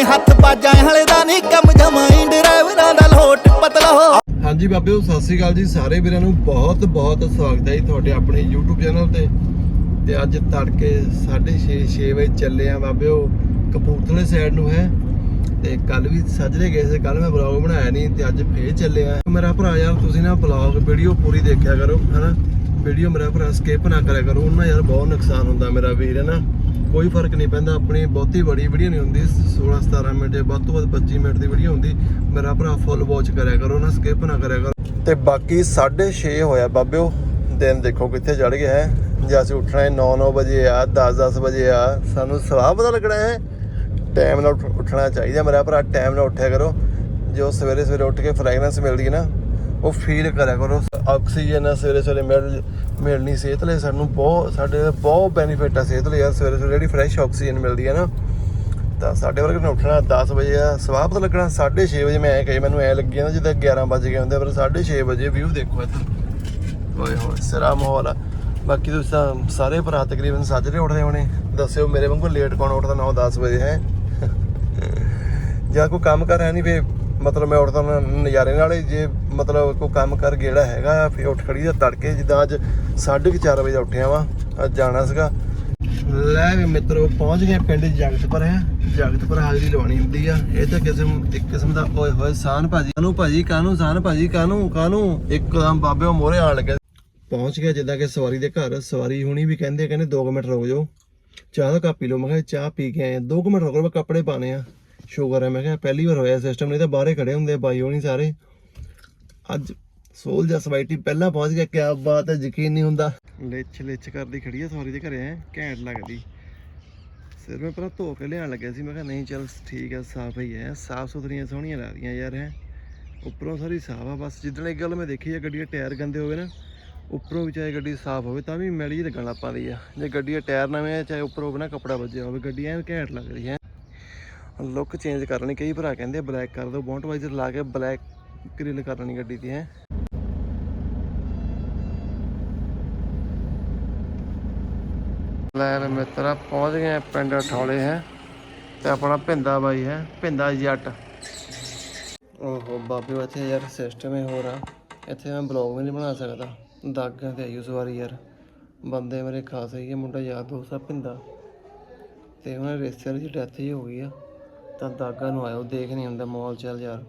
ਨੇ ਹੱਥ ਬਾਜਾਂ ਹਲੇ ਦਾ ਨਹੀਂ ਕੰਮ ਜਮਾਈ ਡਰਾਈਵਰਾਂ ਦਾ ਲੋਟ ਪਤਲਾ ਹਾਂਜੀ ਬਾਬਿਓ ਸਤਿ ਸ੍ਰੀ ਅਕਾਲ ਜੀ, ਸਾਰੇ ਵੀਰਾਂ ਨੂੰ ਬਹੁਤ ਬਹੁਤ ਸਵਾਗਤ ਹੈ ਜੀ ਤੁਹਾਡੇ ਆਪਣੇ YouTube ਚੈਨਲ ਤੇ। ਤੇ ਅੱਜ ਤੜਕੇ 6:30 6 ਵਜੇ ਚੱਲੇ ਆ ਬਾਬਿਓ ਕਪੂਰਥਲੇ ਸਾਈਡ ਨੂੰ ਹੈ। ਤੇ ਕੱਲ ਵੀ ਸੱਜਰੇ ਗਏ ਸੀ ਕੱਲ ਮੈਂ ਵਲੌਗ ਬਣਾਇਆ ਨਹੀਂ, ਤੇ ਅੱਜ ਫੇਰ ਚੱਲੇ ਆ ਮੇਰਾ ਭਰਾ ਯਾਰ, ਤੁਸੀਂ ਨਾ ਵਲੌਗ ਵੀਡੀਓ ਪੂਰੀ ਦੇਖਿਆ ਕਰੋ, ਹਨਾ? ਵੀਡੀਓ ਮੇਰਾ ਭਰਾ ਸਕਿਪ ਨਾ ਕਰਿਆ ਕਰੋ, ਉਹਨਾਂ ਯਾਰ ਬਹੁਤ ਨੁਕਸਾਨ ਹੁੰਦਾ ਮੇਰਾ ਵੀਰ, ਹੈ ਨਾ? ਕੋਈ ਫ਼ਰਕ ਨਹੀਂ ਪੈਂਦਾ, ਆਪਣੀ ਬਹੁਤੀ ਬੜੀ ਵੀਡੀਓ ਨਹੀਂ ਹੁੰਦੀ 16 17 ਮਿੰਟ ਜਾਂ ਵੱਧ ਤੋਂ ਵੱਧ 25 ਮਿੰਟ ਦੀ ਵੀਡੀਓ ਹੁੰਦੀ। ਮੇਰਾ ਭਰਾ ਫੁੱਲ ਵਾਚ ਕਰਿਆ ਕਰੋ ਨਾ ਸਕਿਪ ਨਾ ਕਰਿਆ ਕਰੋ। ਤੇ ਬਾਕੀ 6:30 ਹੋਇਆ ਬਾਬਿਓ, ਦਿਨ ਦੇਖੋ ਕਿੱਥੇ ਚੜ ਗਿਆ ਹੈ। ਜੇ ਅਸੀਂ ਉੱਠਣਾ ਹੈ 9-9 ਵਜੇ ਆ 10-10 ਵਜੇ ਆ, ਸਾਨੂੰ ਸਵਾਹ ਪਤਾ ਲੱਗਣਾ ਹੈ। ਟਾਈਮ ਨਾਲ ਉੱਠ- ਉੱਠਣਾ ਚਾਹੀਦਾ ਮੇਰਾ ਭਰਾ ਟਾਈਮ ਨਾਲ ਉੱਠਿਆ ਕਰੋ। ਜੋ ਸਵੇਰੇ ਸਵੇਰੇ ਉੱਠ ਕੇ ਫ੍ਰੈਗਰੈਂਸ ਮਿਲਦੀ ਹੈ ਨਾ ਉਹ ਫੀਲ ਕਰਿਆ ਕਰੋ। ਆਕਸੀਜਨ ਸਵੇਰੇ ਸਵੇਰੇ ਮਿਲ ਮਿਲਣੀ ਸਿਹਤ ਲਈ ਸਾਨੂੰ ਬਹੁਤ ਸਾਡੇ ਬਹੁਤ ਬੈਨੀਫਿਟ ਆ ਸਿਹਤ ਲਈ ਯਾਰ, ਸਵੇਰੇ ਸਵੇਰੇ ਜਿਹੜੀ ਫਰੈਸ਼ ਆਕਸੀਜਨ ਮਿਲਦੀ ਹੈ ਨਾ, ਤਾਂ ਸਾਡੇ ਵਰਗੇ ਨੇ ਉੱਠਣਾ 10 ਵਜੇ ਆ, ਸਵਾਹ ਪਤਾ ਲੱਗਣਾ 6:30 ਵਜੇ ਮੈਂ ਐ ਕਹੀ, ਮੈਨੂੰ ਐ ਲੱਗੀ ਨਾ ਜਿੱਦਾਂ 11 ਵਜ ਗਏ ਹੁੰਦੇ ਪਰ 6:30 ਵਜੇ ਵਿਊ ਦੇਖੋ ਇੱਧਰ। ਓਏ ਹੋਏ, ਸਿਰਾ ਮਾਹੌਲ ਆ। ਬਾਕੀ ਤੁਸੀਂ ਤਾਂ ਸਾਰੇ ਭਰਾ ਤਕਰੀਬਨ ਸਾਜਰੇ ਉੱਠਦੇ ਹੋਣੇ। ਦੱਸਿਓ ਮੇਰੇ ਵਾਂਗੂ ਲੇਟ ਕੌਣ ਉੱਠਦਾ 9-10 ਵਜੇ, ਹੈ? ਜਾਂ ਕੋਈ ਕੰਮ ਕਰ ਹੈ ਨਹੀਂ ਫੇ ਮਤਲਬ ਮੈਂ ਉੱਠਦਾ ਨਜ਼ਾਰੇ ਨਾਲ ਜੇ ਮਤਲਬ ਕੋਈ ਕੰਮ ਕਰ ਗੇੜਾ ਹੈਗਾ ਫੇ ਉੱਠ ਖੜੀ ਦਾ ਤੜਕੇ, ਜਿੱਦਾਂ ਅੱਜ 4:30 ਵਜੇ ਉੱਠਿਆ ਵਾਂ, ਅੱਜ ਜਾਣਾ ਸੀਗਾ। ਲੈ ਵੀ ਮਿੱਤਰੋ, ਪਹੁੰਚ ਗਏ ਪਿੰਡ ਜਗਤਪੁਰ ਹੈ। ਜਗਤਪੁਰ ਹਾਜ਼ਰੀ ਲਵਾਉਣੀ ਹੁੰਦੀ ਆ। ਇਹ ਤਾਂ ਕਿਸਮ, ਇੱਕ ਕਿਸਮ ਦਾ ਓਏ ਹੋਏ ਸਾਨ ਭਾਜੀ। ਕਾਨੂੰ ਭਾਜੀ, ਕਾਨੂੰ ਸਾਨ ਭਾਜੀ, ਕਾਨੂੰ ਕਾਨੂੰ? ਇੱਕਦਮ ਬਾਬੇ ਉਹ ਮੋਰੇ ਆਣ ਲੱਗੇ। ਪਹੁੰਚ ਗਿਆ ਜਿੱਦਾਂ ਕਿ ਸਵਾਰੀ ਦੇ ਘਰ। ਸਵਾਰੀ ਹੁਣੀ ਵੀ ਕਹਿੰਦੇ ਕਹਿੰਦੇ 2 ਮਿੰਟ ਰੁਕ ਜਾਓ। ਚਾਹ ਦਾ ਕੱਪ ਪੀ ਲਓ। ਮੈਂ ਕਿਹਾ, ਚਾਹ ਪੀ ਕੇ ਆਏ 2 ਮਿੰਟ ਰੁਕੋ ਮੈਂ ਕੱਪੜੇ ਪਾਣੇ ਆ। ਸ਼ੂਗਰ ਹੈ ਮੈਂ ਕਿਹਾ, ਪਹਿਲੀ ਵਾਰ ਹੋਇਆ ਸਿਸਟਮ ਨਹੀਂ ਤਾਂ ਬਾਹਰੇ ਖੜੇ ਹੁੰਦੇ ਆ, ਬਾਈ ਹੋਣੀ ਸਾਰੇ। ਅੱਜ ਸੋਲ ਜਾਂ ਸਵਾਇਟੀ ਪਹਿਲਾਂ ਪਹੁੰਚ ਗਿਆ, ਕਿਆ ਬਾਤ ਹੈ, ਯਕੀਨ ਨਹੀਂ ਹੁੰਦਾ। ਲਿਚ ਲਿਚ ਕਰਦੀ ਖੜੀ ਆ ਸਵਾਰੀ ਦੇ ਘਰੇ ਐ ਘੈਂਟ ਲੱਗਦੀ। ਸਿਰ ਮੈਂ ਪਹਿਲਾਂ ਧੋ ਕੇ ਲਿਆਣ ਲੱਗਿਆ ਸੀ, ਮੈਂ ਕਿਹਾ ਨਹੀਂ, ਚੱਲ ਠੀਕ ਹੈ ਸਾਫ਼ ਹੀ ਹੈ, ਸਾਫ਼ ਸੁਥਰੀਆਂ ਸੋਹਣੀਆਂ ਲੱਗਦੀਆਂ ਯਾਰ, ਹੈ। ਉੱਪਰੋਂ ਸਾਰੀ ਸਾਫ਼ ਆ, ਬਸ ਜਿੱਦਣ ਇੱਕ ਗੱਲ ਮੈਂ ਦੇਖੀ ਆ ਗੱਡੀ ਦੇ ਟਾਇਰ ਗੰਦੇ ਹੋਵੇ ਨਾ, ਉੱਪਰੋਂ ਵੀ ਚਾਹੇ ਗੱਡੀ ਸਾਫ਼ ਹੋਵੇ, ਤਾਂ ਵੀ ਮੈਲੀ ਲੱਗਣ ਲੱਗ ਪੈਂਦੀ ਆ। ਜੇ ਗੱਡੀ ਦੇ ਟਾਇਰ ਨਵੇਂ ਆ, ਚਾਹੇ ਉੱਪਰੋਂ ਬਿਨਾ ਕੱਪੜਾ ਵੱਜਿਆ ਹੋਵੇ, ਗੱਡੀ ਐਂ ਘੈਂਟ ਲੱਗ ਰਹੀ ਹੈ ਲੁੱਕ ਚੇਂਜ ਕਰਨੀ, ਕਈ ਭਰਾ ਕਹਿੰਦੇ ਬਲੈਕ ਕਰ ਦਿਓ ਬੌਂਟ ਵਾਈਜ਼ਰ ਲਾ ਕੇ ਬਲੈਕ ਗ੍ਰਿਲ ਕਰਨੀ ਗੱਡੀ ਦੀ ਹੈ। ਲੈ ਮਿੱਤਰਾ, ਪਹੁੰਚ ਗਏ ਪਿੰਡ ਠੌਲੇ ਹੈ। ਤੇ ਆਪਣਾ ਭਿੰਦਾ ਬਾਈ, ਹੈ ਭਿੰਦਾ ਜੱਟ। ਓਹੋ, ਬਾਬੇ ਇੱਥੇ ਯਾਰ ਸਿਸਟਮ ਹੀ ਹੋਰ ਆ। ਇੱਥੇ ਮੈਂ ਬਲੌਗ ਵੀ ਨਹੀਂ ਬਣਾ ਸਕਦਾ। ਦਾਗਾਂ ਤੇ ਆਈ ਉਸ ਵਾਰੀ ਯਾਰ। ਬੰਦੇ ਮੇਰੇ ਖਾਸ ਹੀ ਮੁੰਡਾ ਯਾਰ ਦੋਸਤ ਆ ਭਿੰਦਾ ਤੇ ਉਹਨਾਂ ਦੇ ਰਿਸ਼ਤੇਦਾਰ ਦੀ ਡੈਥ ਹੀ ਹੋ ਗਈ ਆ। ਤਾਂ ਦਾਗਾ ਨੂੰ ਆਇਓ, ਦੇਖ ਨਹੀਂ ਹੁੰਦਾ ਮੌਲ ਚੱਲ ਯਾਰ।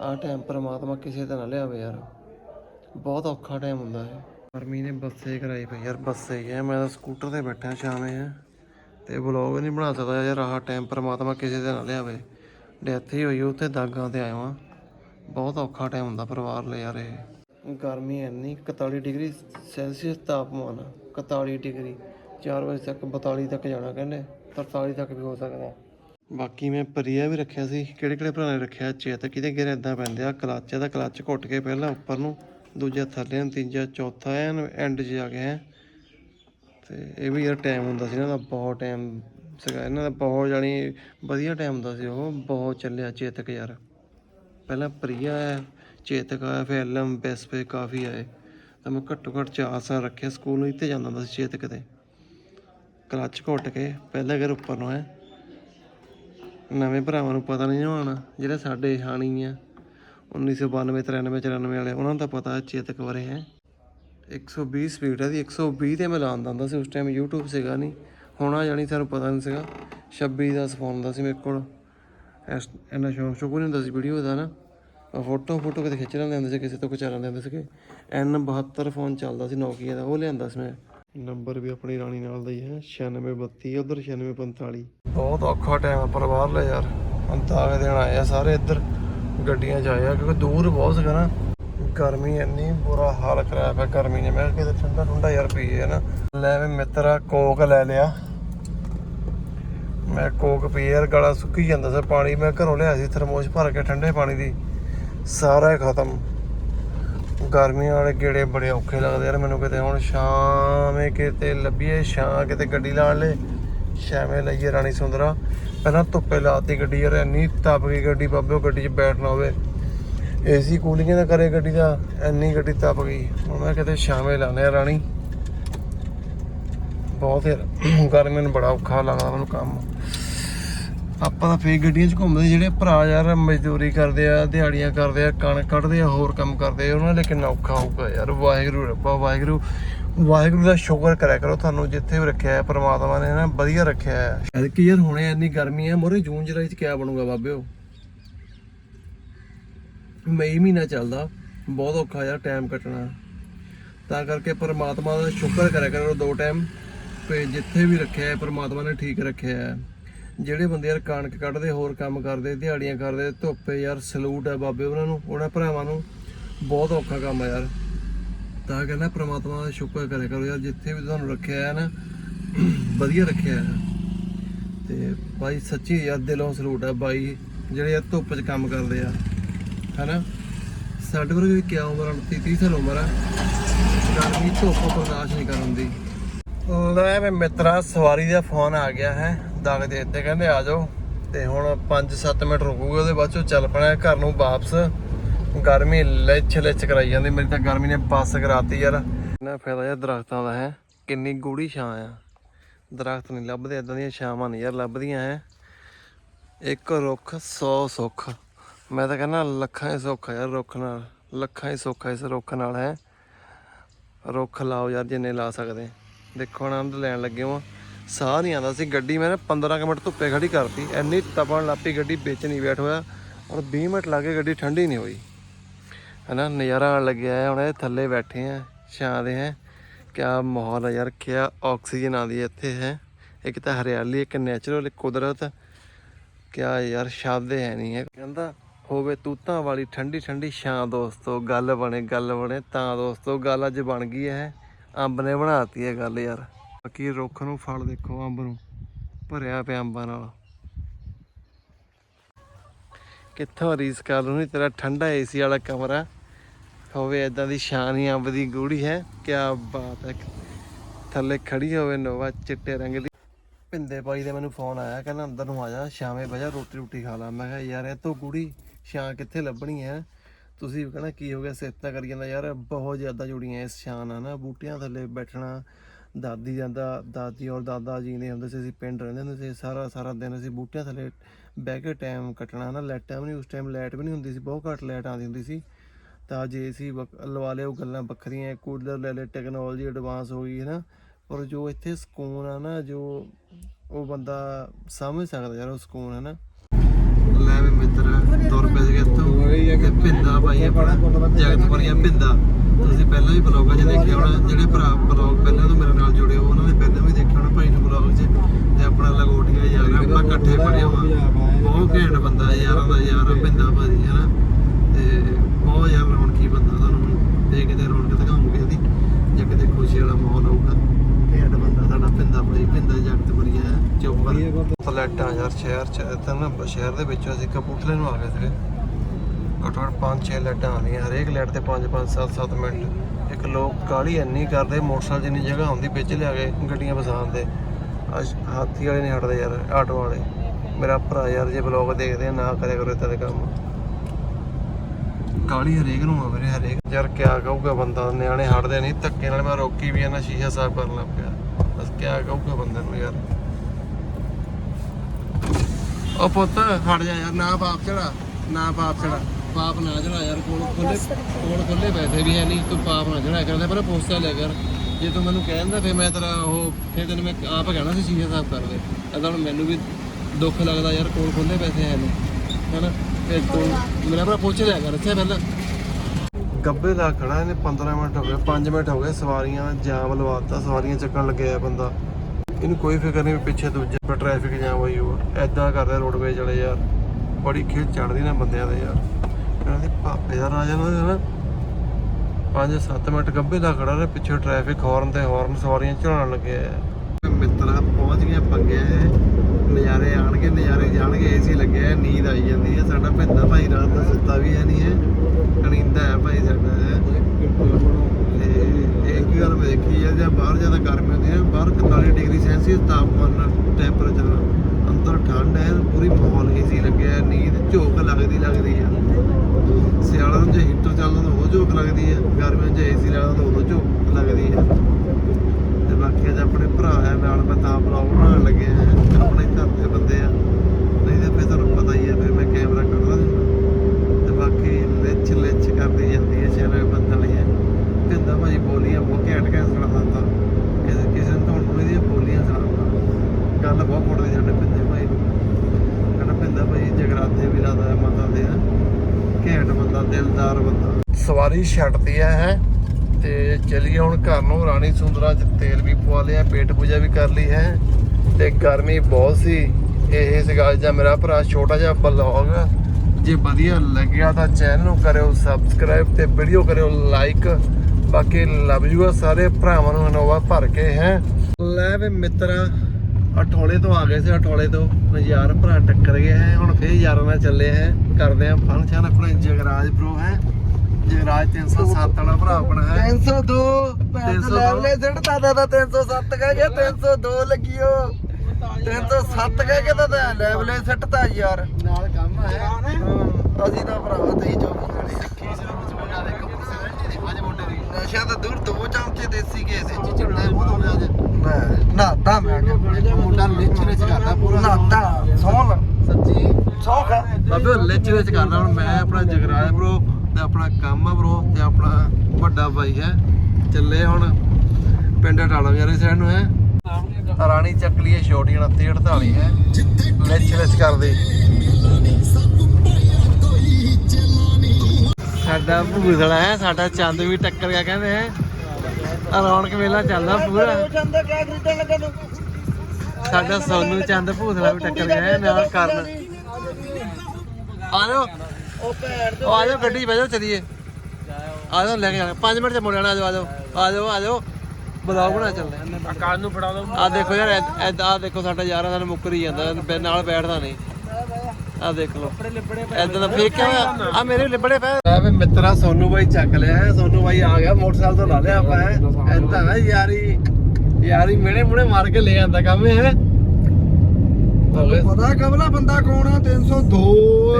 ਆਹ ਟਾਈਮ ਪਰਮਾਤਮਾ ਕਿਸੇ ਦਾ ਨਾ ਲਿਆਵੇ ਯਾਰ। ਬਹੁਤ ਔਖਾ ਟਾਈਮ ਹੁੰਦਾ ਹੈ ਗਰਮੀ ਨੇ ਬੱਸੇ ਕਰਾਈ ਪਈ ਯਾਰ ਬੱਸੇ ਗਿਆ ਮੈਂ ਤਾਂ ਸਕੂਟਰ ਤੇ ਬੈਠਾ ਸ਼ਾਮੇ ਆ। ਤੇ ਵਲੌਗ ਨਹੀਂ ਬਣਾ ਸਕਦਾ ਯਾਰ ਆਹ ਟਾਈਮ ਪਰਮਾਤਮਾ ਕਿਸੇ ਦੇ ਨਾ ਲਿਆਵੇ। ਡੈਥ ਹੀ ਹੋਈ ਉੱਥੇ ਦਾਗਾਂ ਤੇ ਆਇਆ ਵਾਂ ਬਹੁਤ ਔਖਾ ਟਾਈਮ ਹੁੰਦਾ ਪਰਿਵਾਰ ਲਈ ਯਾਰ ਇਹ। ਗਰਮੀ ਇੰਨੀ 41 ਡਿਗਰੀ ਸੈਲਸੀਅਸ ਤਾਪਮਾਨ ਆ। 41 ਡਿਗਰੀ 4 ਵਜੇ ਤੱਕ 42 ਤੱਕ ਜਾਣਾ ਕਹਿੰਦੇ। 43 ਤੱਕ ਵੀ ਹੋ ਸਕਦਾ। ਬਾਕੀ ਮੈਂ ਪਰੀਆ ਵੀ ਰੱਖਿਆ ਸੀ। ਕਿਹੜੇ ਕਿਹੜੇ ਭਰਾ ਨੇ ਰੱਖਿਆ? ਚੇਤ ਕਿਤੇ ਗਿਰ ਇਦਾਂ ਪੈਂਦੇ ਆ? ਕਲੱਚ ਦਾ ਕਲੱਚ ਘੁੱਟ ਕੇ ਪਹਿਲਾਂ ਉੱਪਰ ਨੂੰ, ਦੂਜਾ ਥੱਲੇ ਨੂੰ, ਤੀਜਾ, ਚੌਥਾ, ਐਨ ਐਂਡ 'ਚ ਜਾ ਕੇ ਹੈ ਤੇ ਇਹ ਵੀ ਯਾਰ ਟਾਈਮ ਹੁੰਦਾ ਸੀ ਇਹਨਾਂ ਦਾ ਬਹੁਤ ਟਾਈਮ ਸੀਗਾ। ਇਹਨਾਂ ਦਾ ਬਹੁਤ ਜਾਣੀ ਵਧੀਆ ਟਾਈਮ ਹੁੰਦਾ ਸੀ ਉਹ। ਬਹੁਤ ਚੱਲਿਆ ਚੇਤਕ ਯਾਰ। ਪਹਿਲਾਂ ਪ੍ਰਿਆ ਹੈ ਚੇਤਕ ਆਇਆ, ਫਿਰ ਐਲਐਮ ਬੈਸਪੇ ਕਾਫੀ ਆਏ। ਤਾਂ ਮੈਂ ਘੱਟੋ ਘੱਟ ਚਾਰ ਸਾਲ ਰੱਖਿਆ। ਸਕੂਲ ਨੂੰ ਇੱਥੇ ਜਾਂਦਾ ਹੁੰਦਾ ਸੀ ਚੇਤਕ ਤੇ। ਕਲੱਚ ਘੁੱਟ ਕੇ, ਪਹਿਲਾਂ ਘਰ ਉੱਪਰ ਨੂੰ ਹੈ ਨਵੇਂ ਭਰਾਵਾਂ ਨੂੰ ਪਤਾ ਨਹੀਂ ਹੋਣਾ, ਜਿਹੜੇ ਸਾਡੇ ਹਾਣੀ ਆ। 1992 93 94 ਵਾਲੇ, ਉਹਨਾਂ ਨੂੰ ਤਾਂ ਪਤਾ ਚੇਤਕ ਬਾਰੇ ਹੈ। 120 ਸਪੀਡ ਹੈ ਦੀ 120 ਤੇ ਮੈਂ ਲਾਉਂਦਾ ਹੁੰਦਾ ਸੀ, ਉਸ ਟਾਈਮ YouTube ਸੀਗਾ ਨਹੀਂ। ਹੋਣਾ ਜਾਣੀ ਸਾਨੂੰ ਪਤਾ ਨਹੀਂ ਸੀਗਾ। 26 ਦਾ ਫੋਨ ਹੁੰਦਾ ਸੀ ਮੇਰੇ ਕੋਲ। ਐਸ, ਇੰਨਾ ਸ਼ੌਂਕ ਸ਼ੌਕ ਨਹੀਂ ਹੁੰਦਾ ਸੀ ਵੀਡੀਓ ਦਾ ਨਾ। ਫੋਟੋ ਫੋਟੋ ਕਿਤੇ ਖਿੱਚ ਲੈਂਦੇ ਹੁੰਦੇ ਸੀ, ਕਿਸੇ ਤੋਂ ਖਿਚਾ ਲੈਂਦੇ ਹੁੰਦੇ ਸੀਗੇ। N72 ਫੋਨ ਚੱਲਦਾ ਸੀ ਨੋਕੀਆ ਦਾ, ਉਹ ਲਿਆਂਦਾ ਸੀ ਮੈਂ। ਨੰਬਰ ਵੀ ਆਪਣੀ ਰਾਣੀ ਨਾਲ ਦਾ ਹੀ ਹੈ 9632 ਉਧਰ 9645 ਬਹੁਤ ਔਖਾ ਟਾਈਮ ਆ ਪਰਿਵਾਰ ਲਈ ਯਾਰ। ਹੁਣ ਦੇਣ ਆਏ ਆ ਸਾਰੇ ਇੱਧਰ, ਗੱਡੀਆਂ 'ਚ ਆਏ ਆ, ਕਿਉਂਕਿ ਦੂਰ ਬਹੁਤ ਸੀਗਾ ਨਾ। ਗਰਮੀ ਇੰਨੀ ਬੁਰਾ ਹਾਲ ਕਰਾਇਆ ਪਿਆ, ਗਰਮੀ ਨੇ। ਮੈਂ ਕਿਤੇ ਠੰਡਾ ਠੰਡਾ ਯਾਰ ਪੀਏ ਨਾ। ਲੈ ਵੀ ਮਿੱਤਰਾ ਕੋਕ ਲੈ ਲਿਆ। ਮੈਂ ਕੋਕ ਪੀਏ ਯਾਰ, ਗਲਾ ਸੁੱਕੀ ਜਾਂਦਾ ਸੀ ਪਾਣੀ। ਮੈਂ ਘਰੋਂ ਲਿਆ ਸੀ ਥਰਮੋਸ ਭਰ ਕੇ ਠੰਡੇ ਪਾਣੀ ਦੀ। ਸਾਰਾ ਖਤਮ। ਗਰਮੀਆਂ ਵਾਲੇ ਗੇੜੇ ਬੜੇ ਔਖੇ ਲੱਗਦੇ ਯਾਰ, ਮੈਨੂੰ ਕਿਤੇ ਹੁਣ ਸ਼ਾਮੇ ਕਿਤੇ ਲੱਭੀਏ, ਛਾਂ ਕਿਤੇ ਗੱਡੀ ਲਾਣ ਲੈ ਸ਼ਾਮੇ ਲਈਏ ਰਾਣੀ ਸੁੰਦਰਾ। ਪਹਿਲਾਂ ਧੁੱਪੇ ਲਾਤੀ ਗੱਡੀ ਯਾਰ, ਇੰਨੀ ਤਪ ਗਈ ਗੱਡੀ ਬਾਬੇ, ਉਹ ਗੱਡੀ 'ਚ ਬੈਠਣਾ ਹੋਵੇ। ਏਸੀ ਕੂਲਿੰਗ ਨਾ ਕਰੇ ਗੱਡੀ ਦਾ, ਇੰਨੀ ਗੱਡੀ ਤਪ ਗਈ। ਹੁਣ ਮੈਂ ਕਿਤੇ ਸ਼ਾਮੇ ਲਾਣੇ ਆ ਰਾਣੀ। ਬਹੁਤ ਯਾਰ, ਗਰਮੀ ਨੂੰ ਬੜਾ ਔਖਾ ਲੱਗਦਾ ਮੈਨੂੰ ਕੰਮ। ਆਪਾਂ ਤਾਂ ਫੇਕ ਗੱਡੀਆਂ 'ਚ ਘੁੰਮਦੇ, ਜਿਹੜੇ ਭਰਾ ਯਾਰ ਮਜ਼ਦੂਰੀ ਕਰਦੇ ਆ, ਦਿਹਾੜੀਆਂ ਕਰਦੇ ਆ, ਕਣਕ ਕੱਢਦੇ ਆ, ਹੋਰ ਕੰਮ ਕਰਦੇ ਆ, ਉਹਨਾਂ ਲਈ ਕਿੰਨਾ ਔਖਾ ਹੋਊਗਾ ਯਾਰ। ਵਾਹਿਗੁਰੂ ਰੱਬਾ, ਵਾਹਿਗੁਰੂ। ਵਾਹਿਗੁਰੂ ਦਾ ਸ਼ੁਕਰ ਕਰਿਆ ਕਰੋ ਤੁਹਾਨੂੰ ਜਿੱਥੇ ਵੀ ਰੱਖਿਆ ਹੈ, ਪ੍ਰਮਾਤਮਾ ਨੇ ਨਾ ਵਧੀਆ ਰੱਖਿਆ ਹੈ। ਸ਼ਾਇਦ ਕਿ ਯਾਰ, ਹੁਣੇ ਇੰਨੀ ਗਰਮੀ ਹੈ ਮੋਰੇ ਜੂਨ, ਜੁਲਾਈ 'ਚ ਕਿਆ ਬਣੂਗਾ ਬਾਬਿਓ? ਮਈ ਮਹੀਨਾ ਚੱਲਦਾ, ਬਹੁਤ ਔਖਾ ਯਾਰ ਟਾਈਮ ਕੱਟਣਾ। ਤਾਂ ਕਰਕੇ ਪਰਮਾਤਮਾ ਦਾ ਸ਼ੁਕਰ ਕਰਿਆ ਕਰੋ ਦੋ ਟਾਈਮ ਤੇ ਜਿੱਥੇ ਵੀ ਰੱਖਿਆ ਹੈ, ਪਰਮਾਤਮਾ ਨੇ ਠੀਕ ਰੱਖਿਆ ਹੈ। ਜਿਹੜੇ ਬੰਦੇ ਯਾਰ ਕਣਕ ਕੱਢਦੇ, ਹੋਰ ਕੰਮ ਕਰਦੇ, ਦਿਹਾੜੀਆਂ ਕਰਦੇ, ਧੁੱਪ ਯਾਰ ਸਲੂਟ ਹੈ ਬਾਬੇ ਉਹਨਾਂ ਨੂੰ, ਉਹਨਾਂ ਭਰਾਵਾਂ ਨੂੰ ਬਹੁਤ ਔਖਾ ਕੰਮ ਹੈ ਯਾਰ। ਤਾਂ ਕਹਿੰਦਾ ਪ੍ਰਮਾਤਮਾ ਦਾ ਸ਼ੁਕਰ ਕਰਿਆ ਕਰੋ ਯਾਰ, ਜਿੱਥੇ ਵੀ ਤੁਹਾਨੂੰ ਰੱਖਿਆ ਹੈ ਨਾ, ਵਧੀਆ ਰੱਖਿਆ ਹੈ। ਤੇ ਭਾਈ ਸੱਚੀ ਯਾਰ ਦਿਲੋਂ ਸਲੂਟ ਹੈ ਬਾਈ, ਜਿਹੜੇ ਯਾਰ ਧੁੱਪ 'ਚ ਕੰਮ ਕਰਦੇ ਆ, ਹੈਨਾ? ਸਾਡੇ ਵਰਗੇ ਦੀ ਕਿਆ ਉਮਰ 29 30 ਸਾਲ ਉਮਰ ਆ। ਗਰਮੀ ਧੁੱਪ ਬਰਦਾਸ਼ਤ ਨਹੀਂ ਕਰਨ ਦੀ। ਲੈ ਵੇ ਮਿੱਤਰਾ, ਸਵਾਰੀ ਦਾ ਫੋਨ ਆ ਗਿਆ ਹੈ। ਦਾਗ ਦੇ ਇੱਥੇ ਕਹਿੰਦੇ ਆ ਜਾਓ। ਤੇ ਹੁਣ 5-7 ਮਿੰਟ ਰੁਕੂਗੇ, ਉਹਦੇ ਬਾਅਦ ਚੋਂ ਚੱਲ ਪੈਣਾ ਘਰ ਨੂੰ ਵਾਪਸ। ਗਰਮੀ ਲਿਚ ਲਿਚ ਕਰਾਈ ਜਾਂਦੀ, ਮੇਰੀ ਤਾਂ ਗਰਮੀ ਨੇ ਬੱਸ ਕਰਾਤੀ ਯਾਰ। ਨਾ ਫਾਇਦਾ ਯਾਰ ਦਰਖਤਾਂ ਦਾ ਹੈ, ਕਿੰਨੀ ਗੂੜੀ ਛਾਂ ਆ। ਦਰਖਤ ਨਹੀਂ ਲੱਭਦੇ ਇਦਾਂ ਦੀਆਂ ਛਾਵਾਂ ਨਹੀਂ ਯਾਰ ਲੱਭਦੀਆਂ ਹੈ। ਇੱਕ ਰੁੱਖ 100 ਸੁੱਖ। ਮੈਂ ਤਾਂ ਕਹਿੰਦਾ ਲੱਖਾਂ ਹੀ ਸੁੱਖ ਯਾਰ ਰੁੱਖ ਨਾਲ, ਲੱਖਾਂ ਹੀ ਸੁੱਖ ਇਸ ਰੁੱਖ ਨਾਲ ਹੈ। ਰੁੱਖ ਲਾਓ ਯਾਰ, ਜਿੰਨੇ ਲਾ ਸਕਦੇ। ਦੇਖੋ ਆਨੰਦ ਲੈਣ ਲੱਗੇ ਹਾਂ। ਸਾਹ ਨਹੀਂ ਆਉਂਦਾ ਸੀ। ਗੱਡੀ ਮੈਂ ਨਾ 15 ਕੁ ਮਿੰਟ ਧੁੱਪੇ ਖੜੀ ਕਰਤੀ। ਐਨੀ ਤਪਣ ਲੱਪੀ ਗੱਡੀ ਵਿੱਚ ਨਹੀਂ ਬੈਠ ਹੋਇਆ। ਹੁਣ 20 ਮਿੰਟ ਲੱਗੇ ਗੱਡੀ ਠੰਡੀ ਨਹੀਂ ਹੋਈ। ਹਨਾ, ਨਜ਼ਾਰਾ ਆਉਣ ਲੱਗਿਆ ਹੈ। ਹੁਣ ਇਹ ਥੱਲੇ ਬੈਠੇ ਆ ਛਾਂ ਦੇ ਹੈ। ਕਿਆ ਮਾਹੌਲ ਹੈ ਯਾਰ, ਕਿਆ ਆਕਸੀਜਨ ਆਉਂਦੀ ਹੈ ਇੱਥੇ, ਹੈ। ਇੱਕ ਤਾਂ ਹਰਿਆਲੀ, ਇੱਕ ਨੈਚੁਰਲ ਇੱਕ ਕੁਦਰਤ। ਕਿਆ ਯਾਰ, ਸ਼ਬਦ ਹੈ ਨਹੀਂ ਹੈ। ਕਹਿੰਦਾ, ਹੋਵੇ ਤੂਤਾਂ ਵਾਲੀ ਠੰਡੀ ਠੰਡੀ ਛਾਂ ਦੋਸਤੋ, ਗੱਲ ਬਣੇ ਗੱਲ ਬਣੇ ਤਾਂ ਦੋਸਤੋ, ਗੱਲ ਅੱਜ ਬਣ ਗਈ ਹੈ। ਅੰਬ ਨੇ ਬਣਾਤੀ ਹੈ ਗੱਲ ਯਾਰ। ਬਾਕੀ ਰੁੱਖ ਨੂੰ, ਫਲ ਦੇਖੋ, ਅੰਬ ਨੂੰ, ਭਰਿਆ ਪਿਆ ਅੰਬਾਂ ਨਾਲ। ਕਿੱਥੋਂ ਰੀਸ ਕਰ ਲੂ ਨਹੀਂ ਤੇਰਾ ਠੰਡਾ ਏਸੀ ਵਾਲਾ ਕਮਰਾ। ਹੋਵੇ ਇਦਾਂ ਦੀ ਸ਼ਾਨ ਹੀ ਅੰਬ ਦੀ ਗੂੜੀ ਹੈ, ਕਿਆ ਬਾਤ ਹੈ। ਥੱਲੇ ਖੜੀ ਹੋਵੇ ਨੋਵਾ ਚਿੱਟੇ ਰੰਗ ਦੀ। ਭਿੰਦੇ ਬਾਈ ਦੇ ਮੈਨੂੰ ਫੋਨ ਆਇਆ, ਕਹਿੰਦਾ ਅੰਦਰ ਨੂੰ ਆ ਜਾ, ਸ਼ਾਮੇ ਬਹਿ ਜਾ ਰੋਟੀ ਰੋਟੀ ਖਾ ਲਾ। ਮੈਂ ਕਿਹਾ, ਯਾਰ, ਇਹ ਤੋਂ ਗੂੜੀ ਛਾਂ ਕਿੱਥੇ ਲੱਭਣੀ ਹੈ? ਤੁਸੀਂ ਵੀ ਕਹਿੰਦਾ, ਕੀ ਹੋ ਗਿਆ ਸਿੱਤਾ ਕਰੀ ਜਾਂਦਾ। ਯਾਰ, ਬਹੁਤ ਜ਼ਿਆਦਾ ਜੁੜੀਆਂ ਇਸ ਸ਼ਾਨ ਨਾਲ ਨਾ, ਬੂਟਿਆਂ ਥੱਲੇ ਬੈਠਣਾ ਦਾਦੀ ਜਾਂਦਾ ਦਾਦੀ ਔਰ ਦਾਦਾ ਜੀ ਨੇ ਹੁੰਦੇ ਸੀ ਅਸੀਂ ਪਿੰਡ ਰਹਿੰਦੇ ਹੁੰਦੇ ਸੀ ਸਾਰਾ ਸਾਰਾ ਦਿਨ ਅਸੀਂ ਬੂਟਿਆਂ ਥੱਲੇ ਬਹਿ ਕੇ ਟਾਈਮ ਕੱਟਣਾ ਨਾ ਲਾਈਟ ਟਾਈਮ ਨਹੀਂ ਉਸ ਟਾਈਮ ਲਾਈਟ ਵੀ ਨਹੀਂ ਹੁੰਦੀ ਸੀ ਬਹੁਤ ਘੱਟ ਲਾਈਟ ਆਉਂਦੀ ਹੁੰਦੀ ਸੀ। ਤਾਂ ਜੇ ਅਸੀਂ ਲਵਾ ਲਿਓ ਗੱਲਾਂ ਵੱਖਰੀਆਂ ਕੂਲਰ ਲੈ ਲੈ ਟੈਕਨੋਲੋਜੀ ਐਡਵਾਂਸ ਹੋ ਗਈ ਹੈ ਨਾ ਪਰ ਜੋ ਇੱਥੇ ਸਕੂਨ ਆ ਨਾ ਜੋ ਉਹ ਬੰਦਾ ਸਮਝ ਸਕਦਾ ਯਾਰ ਉਹ ਸਕੂਨ ਹੈ ਨਾ ਲੈ ਵੀ ਮਿੱਤਰ ਤੁਰ ਪੈ ਗਿਆ ਇੱਥੋਂ ਤੇ ਭਿੰਦਾ ਭਾਈ ਆਪਣਾ ਜਗਤਪੁਰੀਆ ਭਿੰਦਾ। ਤੁਸੀਂ ਪਹਿਲਾਂ ਵੀ ਬਲੌਗਾਂ 'ਚ ਦੇਖਿਆ ਹੋਣਾ ਜਿਹੜੇ ਭਰਾ ਬਲੌਗ ਪਹਿਲਾਂ ਤੋਂ ਮੇਰੇ ਨਾਲ ਜੁੜੇ ਹੋ ਉਹਨਾਂ ਨੇ ਪਹਿਲਾਂ ਵੀ ਦੇਖਿਆ ਹੋਣਾ ਭਾਈ ਨੂੰ ਬਲੌਗ 'ਚ ਤੇ ਆਪਣਾ ਲਗੋਟੀਆ ਯਾਰ ਆਪਾਂ ਇਕੱਠੇ ਪੜ੍ਹੇ ਹਾਂ ਬਹੁਤ ਘੈਂਟ ਬੰਦਾ ਯਾਰਾਂ ਦਾ ਯਾਰ ਭਿੰਦਾ ਭਾਜੀ ਹੈ ਨਾ ਤੇ ਬਹੁਤ ਯਾਰ ਰੌਣਕੀ ਬੰਦਾ ਤੁਹਾਨੂੰ ਤੇ ਕਿਤੇ ਰੌਣਕ ਦਿਖਾਉਂਗੇ ਇਹਦੀ ਜੇ ਕਿਤੇ ਖੁਸ਼ੀ ਵਾਲਾ ਮਾਹੌਲ ਹੋਊਗਾ। ਘੈਂਟ ਬੰਦਾ ਸਾਡਾ ਭਿੰਦਾ ਭਾਈ ਭਿੰਦਾ ਜਗਤਪੁਰੀਆ ਹੈ ਚੋਪਰ। ਲਾਈਟਾਂ ਯਾਰ ਸ਼ਹਿਰ ਚ ਇੱਥੇ ਨਾ ਸ਼ਹਿਰ ਦੇ ਵਿੱਚ ਅਸੀਂ ਕਪੂਰਥਲੇ ਨੂੰ ਆ ਗਏ ਸੀਗੇ। ਘੱਟੋ ਘੱਟ ਪੰਜ ਛੇ ਲਾਈਟਾਂ ਆਉਂਦੀਆਂ ਹਰੇਕ ਲਾਈਟ ਤੇ 5 5 7 7 ਮਿੰਟ। ਇੱਕ ਲੋਕ ਕਾਲੀ ਇੰਨੀ ਕਰਦੇ, ਮੋਟਰਸਾਈਕਲ ਜਿੰਨੀ ਜਗ੍ਹਾ ਹੁੰਦੀ ਵਿੱਚ ਲਿਆ ਕੇ ਗੱਡੀਆਂ ਵਸਾਉਣ ਦੇ ਹਾਥੀ ਵਾਲੇ ਨਹੀਂ ਹਟਦੇ ਯਾਰ, ਆਟੋ ਵਾਲੇ। ਮੇਰਾ ਭਰਾ ਯਾਰ, ਜੇ ਬਲੌਗ ਦੇਖਦੇ ਆ, ਨਾ ਕਰਿਆ ਕਰੋ ਇਦਾਂ ਦੇ ਕੰਮ। ਕਾਲੀ ਹਰੇਕ ਨੂੰ ਆ ਵੀਰੇ, ਹਰੇਕ ਯਾਰ ਕਿਆ ਕਹੂਗਾ ਬੰਦਾ, ਨਿਆਣੇ ਹਟਦੇ ਨਹੀਂ, ਧੱਕੇ ਨਾਲ ਮੈਂ ਰੋਕੀ ਵੀ ਆ ਸ਼ੀਸ਼ਾ ਸਾਫ਼ ਕਰਨ ਲੱਗ ਪਿਆ। ਬਸ ਕਿਆ ਕਹੂਗਾ ਬੰਦੇ ਨੂੰ ਯਾਰ। ਉਹ ਪੁੱਤ, ਹਟ ਜਾ ਯਾਰ, ਨਾ ਬਾਪ ਚੜਾ ਨਾ ਬਾਪ ਚੜਾ ਪਾਪ ਨਾ ਚੜਾ ਯਾਰ ਕੋਲ ਖੁੱਲੇ ਕੋਲ ਖੁੱਲੇ ਪੈਸੇ ਵੀ ਹੈ ਨਹੀਂ, ਤੂੰ ਪਾਪ ਨਾ ਚੜਾ ਕਰਦਾ ਪਰ ਪੋਸਟਾ ਲੈ ਕਰ। ਜੇ ਤੂੰ ਮੈਨੂੰ ਕਹਿੰਦਾ ਫੇ ਮੈਂ ਤੇਰਾ ਉਹ ਫੇ ਤੈਨੂੰ ਮੈਂ ਆਪ ਕਹਿਣਾ ਸੀ ਸ਼ੀਸ਼ਾ ਸਾਫ਼ ਕਰ ਦੇ ਐਦਾਂ ਮੈਨੂੰ ਵੀ ਦੁੱਖ ਲੱਗਦਾ, ਯਾਰ ਕੋਲ ਖੁੱਲੇ ਪੈਸੇ ਹੈ ਨਹੀਂ, ਹੈਨਾ? ਫੇ ਤੂੰ ਮੇਰਾ ਭਰਾ ਪੁੱਛ ਲਿਆ ਕਰ, ਇੱਥੇ ਪਹਿਲਾਂ। ਗੱਬੇ ਦਾ ਖੜਾ, ਇਹਨੇ 15 ਮਿੰਟ ਹੋ ਗਏ 5 ਮਿੰਟ ਹੋ ਗਏ, ਸਵਾਰੀਆਂ ਦਾ ਜਾਮ ਲਵਾਤਾ, ਸਵਾਰੀਆਂ ਚੱਕਣ ਲੱਗਿਆ ਬੰਦਾ। ਇਹਨੂੰ ਕੋਈ ਫਿਕਰ ਨਹੀਂ ਪਿੱਛੇ ਦੂਜੇ ਪਰ ਟ੍ਰੈਫਿਕ ਜਾਮ ਹੋਈ ਹੋਆ ਐਦਾਂ ਕਰਦੇ ਰੋਡਵੇ ਚਲੇ ਯਾਰ। ਬੜੀ ਖੇਡ ਚੜਦੀ ਨਾ ਬੰਦਿਆਂ ਦੇ ਯਾਰ। ਇਹਨਾਂ ਦੇ ਭਾਪੇ ਨਾ 5-7 ਮਿੰਟ ਗੱਬੇ ਦਾ ਖੜਾ ਰਿਹਾ, ਪਿੱਛੇ ਟ੍ਰੈਫਿਕ ਹਾਰਨ ਤੇ ਹਾਰਨ ਸਵਾਰੀਆਂ ਚੜਾਉਣ ਲੱਗੇ ਆ ਮਿੱਤਰਾ ਪਹੁੰਚ ਗਿਆ ਪੰਗਿਆ ਹੈ। ਨਜ਼ਾਰੇ ਆਣਗੇ, ਨਜ਼ਾਰੇ ਜਾਣਗੇ ਏਸੀ ਲੱਗਿਆ ਹੈ, ਨੀਂਦ ਆਈ ਜਾਂਦੀ ਹੈ। ਸਾਡਾ ਭਿੰਦਾ ਭਾਈ ਰਾਤ ਦਾ ਸੁੱਤਾ ਵੀ ਹੈ ਨਹੀਂ ਹੈ। ਕਣੀਂਦਾ ਹੈ ਭਾਈ ਸਾਡਾ ਤੇ ਇੱਕ ਗੱਲ ਮੈਂ ਦੇਖੀ ਹੈ ਜੇ ਬਾਹਰ ਜ਼ਿਆਦਾ ਗਰਮੀ ਹੁੰਦੀ ਹੈ, ਬਾਹਰ 41 ਡਿਗਰੀ ਸੈਲਸੀਅਸ ਤਾਪਮਾਨ ਟੈਂਪਰੇਚਰ ਅੰਦਰ ਠੰਡ ਹੈ, ਪੂਰੀ ਮਾਹੌਲ ਏਸੀ ਲੱਗਿਆ ਨੀਂਦ ਝੋਕ ਲੱਗਦੀ ਲੱਗਦੀ ਹੈ। ਸਿਆਲਾਂ ਨੂੰ ਹੀਟਰ ਚੱਲਦਾ ਤਾਂ ਉਹ ਝੋਕ ਲੱਗਦੀ ਹੈ, ਗਰਮੀਆਂ 'ਚ ਏਸੀ ਲੱਗਦਾ ਤਾਂ ਉਦੋਂ ਝੋਕ ਲੱਗਦੀ ਹੈ। ਤੇ ਬਾਕੀ ਅੱਜ ਆਪਣੇ ਭਰਾ ਹੈ ਨਾਲ, ਮੈਂ ਤਾਂ ਬਲੌਗ ਬਣਾਉਣ ਲੱਗੇ ਆ ਆਪਣੇ ਘਰ ਦੇ ਬੰਦੇ ਆ ਨਹੀਂ ਲੱਗਦਾ ਹੈ ਬੰਦਾ ਤੇ ਆ ਘੈਂਟ ਬੰਦਾ ਦਿਲਦਾਰ ਬੰਦਾ ਸਵਾਰੀ ਹੈ ਤੇ ਚਲੀਏ ਹੁਣ ਘਰ ਨੂੰ। ਰਾਣੀ ਸੁੰਦਰਾ ਚ ਤੇਲ ਵੀ ਪਵਾ ਲਿਆ, ਪੇਟ ਪੂਜਾ ਵੀ ਕਰ ਲਈ ਹੈ ਤੇ ਗਰਮੀ ਬਹੁਤ ਸੀ। ਇਹ ਸੀਗਾ ਜਾਂ ਮੇਰਾ ਭਰਾ ਛੋਟਾ ਜਿਹਾ ਬਲੌਗ ਜੇ ਵਧੀਆ ਲੱਗਿਆ ਤਾਂ ਚੈਨਲ ਨੂੰ ਕਰਿਓ ਸਬਸਕ੍ਰਾਈਬ ਤੇ ਵੀਡੀਓ ਕਰਿਓ ਲਾਈਕ ਬਾਕੀ ਲਵ ਯੂ ਸਾਰੇ ਭਰਾਵਾਂ ਨੂੰ ਅਨੋਵਾ ਭਰ ਕੇ ਹੈ। ਲੈ ਵੀ ਮਿੱਤਰਾ, ਅਠੋਲੇ ਤੋਂ ਆ ਗਏ ਸੀ, ਅਠੋਲੇ ਤੋਂ। ਯਾਰ ਭਰਾ ਟੱਕਰ ਗਏ ਹੈ, ਹੁਣ ਫੇਰ ਯਾਰਾਂ ਨਾਲ ਚੱਲੇ ਹੈ। ਕਰਦੇ ਆ ਫੰਕਸ਼ਨ, ਆਪਣੇ ਜਗਰਾਜ ਪ੍ਰੋ ਹੈ। ਜਗਰਾਜ 307 ਵਾਲਾ ਭਰਾ ਆਪਣਾ ਹੈ। 302 ਪੈਸੇ 302 ਲੈਵਲੇ ਸਿੱਟਦਾ ਦਾ। ਤਾਂ 307 ਕਹਿ ਕੇ 302 ਲੱਗਿਓ 307 ਕਹਿ ਕੇ ਤਾਂ ਲੈਵਲੇ ਸਿੱਟਦਾ ਯਾਰ। ਨਾਲ ਕੰਮ ਹੈ। ਹਾਂ, ਅਸੀਂ ਤਾਂ ਭਰਾਵਾ ਤੇ ਹੀ ਵਾਲੇ ਨਸ਼ਾ ਤਾਂ ਦੂਰ ਦੋ ਚਮਚੇ ਦੇਸੀ ਘੇ ਦੇ। ਨਾ ਤਾਂ ਮੈਂ ਮੁੰਡਾ ਲਿਚ ਲਿਚ ਕਰਦਾ ਪੂਰਾ। ਨਾ ਤਾਂ ਸੌਣ। ਸੱਚੀ? ਸੌਖ। ਬਾਬੇ ਲਿਚ ਲਿਚ ਕਰਦਾ ਹੁਣ ਮੈਂ ਆਪਣਾ ਜਗਰਾਜ ਬ్రో ਤੇ ਆਪਣਾ ਕੰਮ ਆ ਬ్రో ਤੇ ਆਪਣਾ ਵੱਡਾ ਭਾਈ ਹੈ। ਚੱਲੇ ਹੁਣ, ਪਿੰਡ ਢਾਲਾ ਵਿਆਰੇ ਸਾਈਡ ਨੂੰ ਹੈ। ਰਾਣੀ ਚੱਕਲੀ ਹੈ ਛੋਟੀ 29 48 ਹੈ। ਲਿਚ ਲਿਚ ਕਰਦੇ। ਸਾਡਾ ਭੂਸਲਾ ਹੈ, ਸਾਡਾ ਚੰਦ ਵੀ ਟੱਕਰ ਗਿਆ ਕਹਿੰਦੇ ਹੈ। ਰੌਣਕ ਮੇਲਾ ਚੱਲਦਾ ਪੂਰਾ। ਸਾਡਾ ਸੋਨੂ ਚੰਦ ਭੂਸਲਾ ਵੀ ਟੱਕਰ ਗਿਆ ਨਾਲ ਕਰਨ। ਆ ਉਹ ਭੈਣ ਉਹ ਆ ਜਾਓ ਗੱਡੀ 'ਚ ਬਹਿ ਜਾਓ ਚਲੀਏ। ਆ ਜਾਓ ਲੈ ਕੇ ਜਾਣਾ 5 ਮਿੰਟ 'ਚ ਮੁੜ ਜਾਣਾ ਆ ਜਾਓ ਆ ਜਾਓ। ਆ ਜਾਓ ਆ ਜਾਓ। ਬਲੌਗ ਬਣਾ ਚੱਲਦੇ ਆਕਾਸ਼ ਨੂੰ ਫੜਾ ਦੋ। ਆ ਦੇਖੋ ਯਾਰ ਐਦਾਂ ਆ ਦੇਖੋ ਸਾਡਾ ਯਾਰਾਂ ਨਾਲ ਮੁੱਕਰੀ ਜਾਂਦਾ। ਬੈ- ਨਾਲ ਬੈਠਦਾ ਨਹੀਂ। ਆ ਦੇਖ ਲਓ। ਐਦਾਂ ਦਾ ਫੇਕ ਹੋਇਆ ਆ? ਮੇਰੇ ਲਿਬੜੇ ਪਏ ਆ। ਵੀ ਮਿੱਤਰਾ ਸੋਨੂ ਬਾਈ ਚੱਕ ਲਿਆ ਹੈ। ਸੋਨੂ ਬਾਈ ਆ ਗਿਆ ਮੋਟਰਸਾਈਕਲ ਤੋਂ ਲਾ ਲਿਆ ਆਪਾਂ ਹੈ। ਐਦਾਂ ਹੈ ਯਾਰੀ ਯਾਰੀ ਮੇੜੇ ਮੁੜੇ ਮਾਰ ਕੇ ਲੈ ਜਾਂਦਾ ਕੰਮ ਇਹ ਹੈ ਹੋ। ਪਤਾ ਕਬਲਾ ਬੰਦਾ ਕੌਣ ਆ? 302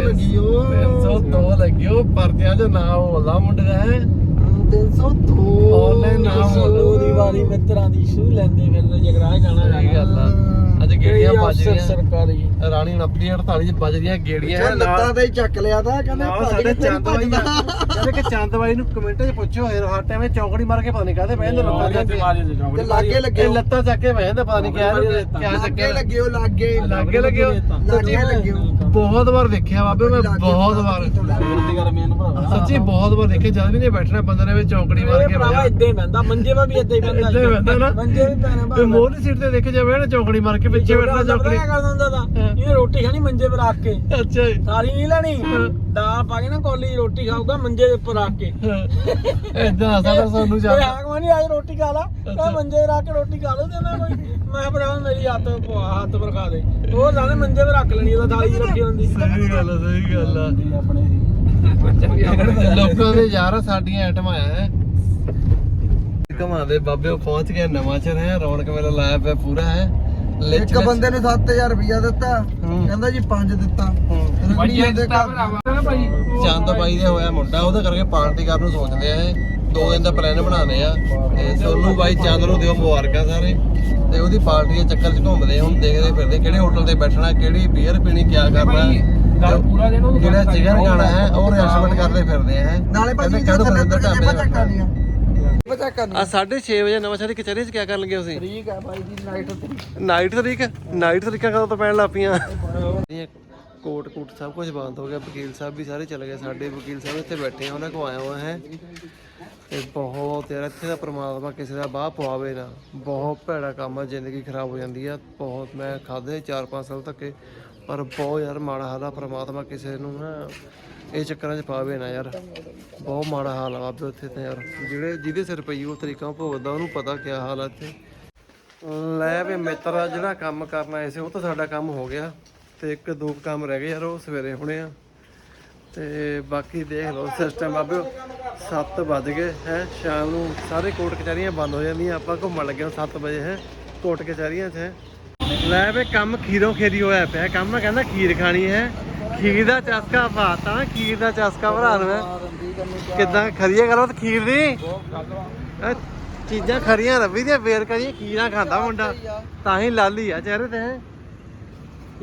ਲੱਗਿਓ 302 ਲੱਗਿਓ ਪਰਦਿਆਂ ਦੇ ਨਾਮ ਹੋਲਾ ਮੁੰਡੇ ਦਾ ਹੈ 302 Online ਨਾਮ ਸੋਲੋ ਦੀ ਵਾਰੀ ਮਿੱਤਰਾਂ ਦੀ ਸ਼ੂ ਲੈਂਦੇ ਫਿਰ ਜਗਰਾਜ ਸਹੀ ਗੱਲ ਆ। ਅੱਜ ਗੇੜੀਆਂ ਵੱਜ ਅਫਸਰ ਰਹੀਆਂ ਸਰਕਾਰੀ ਰਾਣੀ 29 48 ਚ ਵੱਜ ਰਹੀਆਂ ਗੇੜੀਆਂ। ਇਹ ਲੱਤਾਂ ਤੇ ਹੀ ਚੱਕ ਲਿਆ ਤਾਂ ਕਹਿੰਦੇ ਨਾਲ ਭੱਜ ਸਾਡੇ ਕੇ ਚੰਦ ਬਾਈ ਭੱਜਦਾ। ਕਹਿੰਦੇ ਕਿ ਚੰਦ ਬਾਈ ਨੂੰ ਕਮੈਂਟਾਂ 'ਚ ਪੁੱਛੋ ਹਰ ਟਾਈਮ ਚੌਕੜੀ ਮਾਰ ਕੇ ਪਤਾ ਨਹੀਂ ਕਾਹਦੇ ਬਹਿੰਦੇ ਲੱਤਾਂ ਚੱਕ ਕੇ। ਲਾਗੇ ਲੱਗੇ ਇਹ ਲੱਤਾਂ ਚੱਕ ਕੇ ਬਹਿੰਦੇ ਪਤਾ ਨਹੀਂ ਕਿਆ ਕਿਆ ਲਾਗੇ ਚੱਕੇ ਲੱਗਿਓ ਲਾਗੇ। ਲੱਗੇ ਲੱਗੇ ਸੱਚੀ ਲਾਗੇ ਲੱਗਿਓ ਬਹੁਤ ਵਾਰ ਦੇਖਿਆ ਬਾਬੇ ਮੈਂ ਬਹੁਤ ਵਾਰ। ਸੱਚੀ ਬਹੁਤ ਵਾਰ ਦੇਖਿਆ ਜਦ ਵੀ ਨਹੀਂ ਬੈਠਣਾ ਬੰਦੇ ਨੇ ਵੀ ਚੌਕੜੀ ਮਾਰ ਕੇ ਭਰਾਵਾ ਇੱਦਾਂ ਹੀ ਬੰਦਾ ਮੰਜੇ 'ਤੇ ਵੀ ਇੱਦਾਂ ਹੀ ਬੰਦਾ ਇੱਦਾਂ ਹੀ ਬਹਿੰਦਾ ਨਾ। ਮੰਜੇ ਵੀ ਪੈਣਾ ਤੇ ਮੋਹਰੀ ਸੀਟ ਤੇ ਦੇਖੇ ਜਾਵੇ ਨਾ ਚੌਕੜੀ ਮਾਰ ਕੇ ਪਿੱਛੇ ਬੈਠਣਾ ਚੌਕੜੀ। ਕਰਦਾ ਹੁੰਦਾ ਹਾਂ। ਇਹ ਰੋਟੀ ਖਾਣੀ ਮੰਜੇ 'ਤੇ ਰੱਖ ਕੇ। ਅੱਛਾ ਜੀ। ਸਾਰੀ ਨਹੀਂ ਲੈਣੀ। ਦਾਲ ਪਾ ਕੇ ਨਾ ਕੋਲੀ ਰੋਟੀ ਖਾਊਗਾ ਮੰਜੇ ਦੇ ਉੱਪਰ ਰੱਖ ਕੇ। ਇਦਾਂ ਸਾਡਾ ਸੋਨੂੰ ਜਾਂਦਾ ਆਗ ਮਾਨੀ ਅੱਜ ਰੋਟੀ ਖਾ ਲਾ। ਕਹ ਮੰਜੇ ਰੱਖ ਕੇ ਰੋਟੀ ਖਾ ਲਓ ਤੇ ਨਾ ਕੋਈ ਮੈਂ ਭਰਾ ਮੇਰੀ ਹੱਥ ਪਵਾ ਹੱਥ ਪਰ ਖਾ ਦੇ। ਉਹ ਜਾਣੇ ਮੰਜੇ 'ਤੇ ਰੱਖ ਲੈਣੀ ਉਹਦਾ ਥਾਲੀ ਰੱਖੀ ਹੁੰਦੀ। ਸਹੀ ਗੱਲ ਸਹੀ ਗੱਲ ਆ ਆਪਣੇ। ਲੋਕਾਂ ਦੇ ਯਾਰ ਸਾਡੀਆਂ ਆਈਟਮ ਆਇਆ ਹੈ ਘਮਾਦੇ ਬਾਬੇ ਉਹ ਪਹੁੰਚ ਗਿਆ ਨਵਾਂ ਚਰ ਹੈ ਰੌਣਕ ਮੇਲਾ ਲਾਇਆ ਪਿਆ ਪੂਰਾ ਹੈ ਲਿਚ ਇੱਕ ਲਿਚ। ਬੰਦੇ ਨੂੰ 7000 ਰੁਪਇਆ ਦਿੱਤਾ ਹੂੰ। ਕਹਿੰਦਾ ਜੀ 5 ਦਿੱਤਾ। ਹੂੰ। ਰਗੜੀਆਂ ਦੇ ਘਰ ਚੰਦ ਬਾਈ ਦੇ ਹੋਇਆ ਮੁੰਡਾ ਉਹਦਾ ਕਰਕੇ ਪਾਰਟੀ ਕਰਨ ਨੂੰ ਸੋਚਦੇ ਆ ਦੋ ਦਿਨ ਦਾ ਪਲਾਨ ਬਣਾਉਂਦੇ ਆ। ਤੇ ਸੋਨੂ ਬਾਈ ਚੰਦ ਨੂੰ ਦਿਓ ਮੁਬਾਰਕਾਂ ਸਾਰੇ। ਤੇ ਉਹਦੀ ਪਾਰਟੀ ਦੇ ਚੱਕਰ 'ਚ ਘੁੰਮਦੇ ਹੁਣ ਦੇਖਦੇ ਫਿਰਦੇ ਕਿਹੜੇ ਹੋਟਲ ਤੇ ਬੈਠਣਾ ਕਿਹੜੀ ਬੀਅਰ ਪੀਣੀ ਕਿਆ ਕਰਨਾ। ਜਿਹੜਾ ਚਿਕਨ ਖਾਣਾ ਹੈ ਉਹ ਰੈਸਟੋਰੈਂਟ ਕਰਦੇ ਫਿਰਦੇ ਆ ਨਾਲੇ ਭਾਜੀ ਜਿਹੜਾ ਥੱਲੇ ਤੇ ਢਾਬੇ ਦਾ ਪਚਾ ਕਰ ਆ। 6:30 ਵਜੇ ਨਵਾਂ ਸ਼ਹਿਰ ਦੀ ਕਚਹਿਰੀ 'ਚ ਕਿਆ ਕਰਨ ਲੱਗੇ ਤੁਸੀਂ? ਠੀਕ ਆ ਭਾਈ ਜੀ ਨਾਈਟ ਤੇ ਨਾਈਟ ਤਰੀਕ? ਨਾਈਟ ਤਰੀਕਾਂ ਕਦੋਂ ਤੋਂ ਪੈਣ ਇਹ ਕੋਟ ਕੋਟ ਸਭ ਕੁਝ ਬੰਦ ਹੋ ਗਿਆ ਵਕੀਲ ਸਾਹਿਬ ਵੀ ਸਾਰੇ ਚਲੇ ਗਏ ਸਾਡੇ ਵਕੀਲ ਸਾਹਿਬ ਇੱਥੇ ਬੈਠੇ ਆ ਉਹਨਾਂ ਕੋ ਆਇਆ ਹੋਇਆ ਹੈ। ਤੇ ਬਹੁਤ ਯਾਰ ਇੱਥੇ ਦਾ ਪ੍ਰਮਾਤਮਾ ਕਿਸੇ ਦਾ ਬਾਹ ਪਵਾਵੇ ਨਾ। ਬਹੁਤ ਭੈੜਾ ਕੰਮ ਆ ਜ਼ਿੰਦਗੀ ਖਰਾਬ ਹੋ ਜਾਂਦੀ ਆ। ਬਹੁਤ ਮੈਂ ਖਾਦੇ 4-5 ਸਾਲ ਧੱਕੇ ਪਰ ਬਹੁਤ ਯਾਰ ਮਾੜਾ ਹਾਲ ਆ, ਪ੍ਰਮਾਤਮਾ ਕਿਸੇ ਨੂੰ ਨਾ ਇਹ ਚੱਕਰਾਂ 'ਚ ਪਾਵੇ ਨਾ ਯਾਰ। ਬਹੁਤ ਮਾੜਾ ਹਾਲ ਆ ਬਾਬੇ ਉੱਥੇ ਤੇ ਯਾਰ। ਜਿਹੜੇ ਜਿਹਦੇ ਸਿਰ ਪਈ ਉਹ ਤਰੀਕਾ ਭੋਗਦਾ ਉਹਨੂੰ ਪਤਾ ਕਿਆ ਹਾਲ ਆ ਇੱਥੇ। ਲੈ ਵੀ ਮਿੱਤਰ ਜਿਹੜਾ ਕੰਮ ਕਰਨਾ ਆਏ ਸੀ, ਉਹ ਤਾਂ ਸਾਡਾ ਕੰਮ ਹੋ ਗਿਆ। ਤੇ ਇੱਕ ਦੋ ਕੰਮ ਰਹਿ ਗਏ ਯਾਰ, ਉਹ ਸਵੇਰੇ ਹੋਣੇ ਆ। ਤੇ ਬਾਕੀ ਦੇਖ ਲਓ ਸਿਸਟਮ ਬਾਬਿਓ 7 ਵੱਜ ਗਏ ਹੈ, ਸ਼ਾਮ ਨੂੰ ਸਾਰੇ ਕੋਟ ਕਚਹਿਰੀਆਂ ਬੰਦ ਹੋ ਜਾਂਦੀਆਂ, ਆਪਾਂ ਘੁੰਮਣ ਲੱਗੇ ਹਾਂ 7 ਵਜੇ ਹੈ, ਕੋਟ ਕਚਹਿਰੀਆਂ 'ਚ ਹੈ। ਲੈ ਵੇ ਕੰਮ ਖੀਰੋਂ ਖੇਰੀ ਹੋਇਆ ਪਿਆ। ਕੰਮ ਮੈਂ ਕਹਿੰਦਾ ਖੀਰ ਖਾਣੀ ਹੈ। ਖੀਰ ਦਾ ਚਸਕਾ ਪਾਤਾ ਖੀਰ ਦਾ ਚਸਕਾ ਭਰਾ ਹੈ ਕਿੱਦਾਂ ਖਰੀਏ ਕਰੋ ਤੇ ਖੀਰ ਦੀ? ਚੀਜ਼ਾਂ ਖਰੀਆਂ ਰੱਬੀ ਦੀਆਂ ਫੇਰ ਕਰੀਏ ਖੀਰਾਂ ਖਾਂਦਾ ਮੁੰਡਾ। ਤਾਂ ਹੀ ਲਾਲੀ ਆ ਚਿਹਰੇ ਤੇ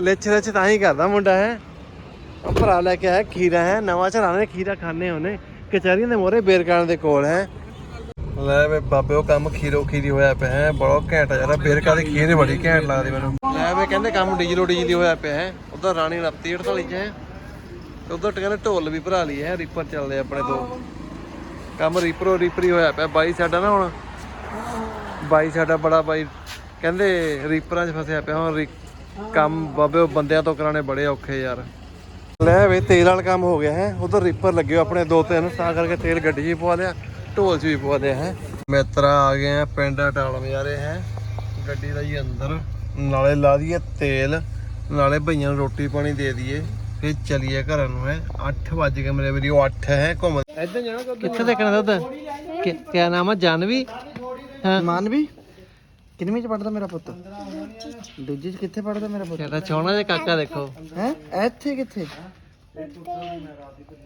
ਲਿਚ ਲਿਚ ਤਾਂ ਹੀ ਕਰਦਾ ਮੁੰਡਾ ਹੈ। ਭਰਾ ਲੈ ਕੇ ਆਇਆ ਖੀਰਾ ਹੈ। ਨਵਾਂ ਚਲਾਣੇ ਖੀਰਾ ਖਾਣੇ ਉਹਨੇ। ਕਚਹਿਰੀਆਂ ਦੇ ਮੋਰੇ ਬੇਰਕਾਨ ਦੇ ਕੋਲ ਹੈ। ਲੈ ਵੇ ਬਾਬੇ, ਉਹ ਕੰਮ ਖੀਰੋ ਖੀਰੀ ਹੋਇਆ ਪਿਆ ਹੈ, ਬੜਾ ਘੈਂਟ ਯਾਰ ਬੇਰਕਾ ਦੀ ਖੀਰ ਬੜੀ ਘੈਂਟ ਲੱਗਦੀ ਮੈਨੂੰ। ਲੈ ਵੇ ਕਹਿੰਦੇ ਕੰਮ ਡੀਜਲੋ ਡੀਜਲੀ ਹੋਇਆ ਪਿਆ ਹੈ, ਉਧਰ ਰਾਣੀ 29 48 ਚ ਹੈ। ਉਧਰ ਕਹਿੰਦੇ ਢੋਲ ਵੀ ਭਰਾ ਲਈ ਹੈ, ਰੀਪਰ ਚੱਲਦੇ ਆਪਣੇ ਦੋ। ਕੰਮ ਰੀਪਰੋ ਰੀਪਰੀ ਹੋਇਆ ਪਿਆ, ਬਾਈ ਸਾਡਾ ਨਾ ਹੁਣ। ਬਾਈ ਸਾਡਾ ਬੜਾ ਬਾਈ, ਕਹਿੰਦੇ ਰੀਪਰਾਂ 'ਚ ਫਸਿਆ ਪਿਆ ਹੁਣ ਕੰਮ ਬਾਬੇ, ਉਹ ਬੰਦਿਆਂ ਤੋਂ ਕਰਾਣੇ ਬੜੇ ਔਖੇ ਯਾਰ। ਲੈ ਵੇ ਤੇਲ ਵਾਲਾ ਕੰਮ ਹੋ ਗਿਆ ਹੈ, ਉਧਰ ਰੀਪਰ ਲੱਗੇ ਆਪਣੇ ਦੋ ਤਿੰਨ, ਤਾਂ ਕਰਕੇ ਤੇਲ ਗੱਡੀ 'ਚ ਵੀ ਪਵਾ ਲਿਆ। ਢੋਲ 'ਚ ਵੀ ਪਵਾ ਲਿਆ ਹੈ। ਮਿੱਤਰਾ ਆ ਗਏ ਆ ਪਿੰਡ ਟਾਲ ਮਜਾਰੇ ਹੈ। ਗੱਡੀ ਦਾ ਹੀ ਅੰਦਰ ਨਾਲੇ ਲਾ ਦਈਏ ਤੇਲ ਨਾਲੇ ਭਈਆਂ ਨੂੰ ਰੋਟੀ ਪਾਣੀ ਦੇ ਦਈਏ ਫਿਰ ਚਲੀਏ ਘਰਾਂ ਨੂੰ ਹੈ। 8 ਵਜ ਗਏ ਮੇਰੇ ਵੀਡੀਓ 8 ਹੈ ਘੁੰਮ ਇੱਧਰ ਜਾਣਾ ਕਿੱਥੇ ਦੇਖਣਾ ਦੁੱਧ? ਕੀ ਨਾਮ ਹੈ ਜਾਨਵੀ? ਹਾਂ। ਮਾਨਵੀ? ਕਿੰਨਵੀਂ ਚ ਪੜਦਾ ਮੇਰਾ ਪੁੱਤ? ਦੂਜੀ ਚ ਕਿੱਥੇ ਪੜਦਾ ਮੇਰਾ ਪੁੱਤ? ਛੋਣਾ ਜਿਹਾ ਕਾਕਾ ਦੇਖੋ। ਹੈ? ਇੱਥੇ ਕਿੱਥੇ?